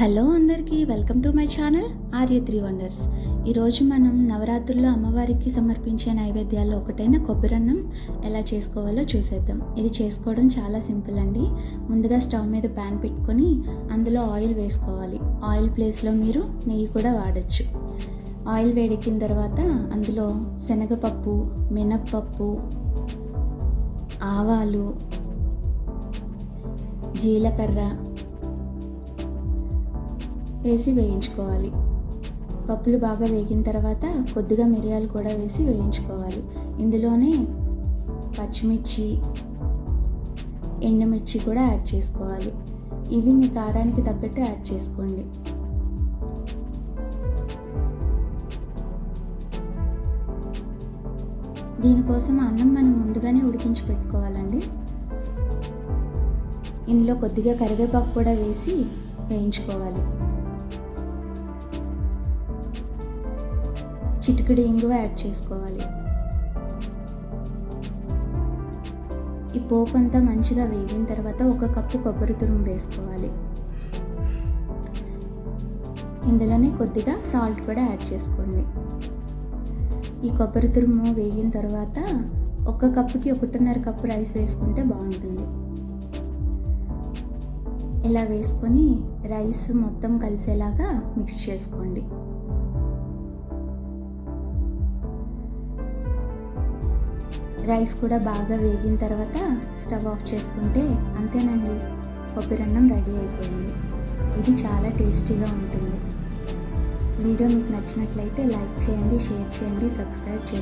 Hello అందరికీ welcome to my channel Arya three wonders. ఈరోజు మనం నవరాత్రుల్లో అమ్మవారికి సమర్పించే నైవేద్యాల్లో ఒకటైన కొబ్బరన్నం ఎలా చేసుకోవాలో చూసేద్దాం. ఇది చేసుకోవడం చాలా సింపుల్ అండి. ముందుగా స్టవ్ మీద ప్యాన్ పెట్టుకొని అందులో ఆయిల్ వేసుకోవాలి. ఆయిల్ ప్లేస్లో మీరు నెయ్యి కూడా వాడచ్చు. ఆయిల్ వేడెక్కిన తర్వాత అందులో శనగపప్పు మినప్పప్పు ఆవాలు జీలకర్ర వేసి వేయించుకోవాలి. పప్పులు బాగా వేగిన తర్వాత కొద్దిగా మిరియాలు కూడా వేసి వేయించుకోవాలి. ఇందులోనే పచ్చిమిర్చి ఎండుమిర్చి కూడా యాడ్ చేసుకోవాలి. ఇవి మీ కారానికి తగ్గట్టు యాడ్ చేసుకోండి. దీనికోసం అన్నం మనం ముందుగానే ఉడికించి పెట్టుకోవాలండి. ఇందులో కొద్దిగా కరివేపాకు కూడా వేసి వేయించుకోవాలి. చిటికెడు ఇంగువ యాడ్ చేసుకోవాలి. ఈ పోపు అంతా మంచిగా వేగిన తర్వాత ఒక కప్పు కొబ్బరి తురుము వేసుకోవాలి. ఇందులోనే కొద్దిగా సాల్ట్ కూడా యాడ్ చేసుకోండి. ఈ కొబ్బరి తురుము వేగిన తర్వాత ఒక కప్పుకి ఒకటిన్నర కప్పు రైస్ వేసుకుంటే బాగుంటుంది. ఇలా వేసుకొని రైస్ మొత్తం కలిసేలాగా మిక్స్ చేసుకోండి. రైస్ కూడా బాగా వేగిన తర్వాత స్టవ్ ఆఫ్ చేసుకుంటే అంతేనండి. కొబ్బరన్నం రెడీ అయిపోయింది. ఇది చాలా టేస్టీగా ఉంటుంది. వీడియో మీకు నచ్చినట్లయితే లైక్ చేయండి షేర్ చేయండి సబ్స్క్రైబ్ చేయండి.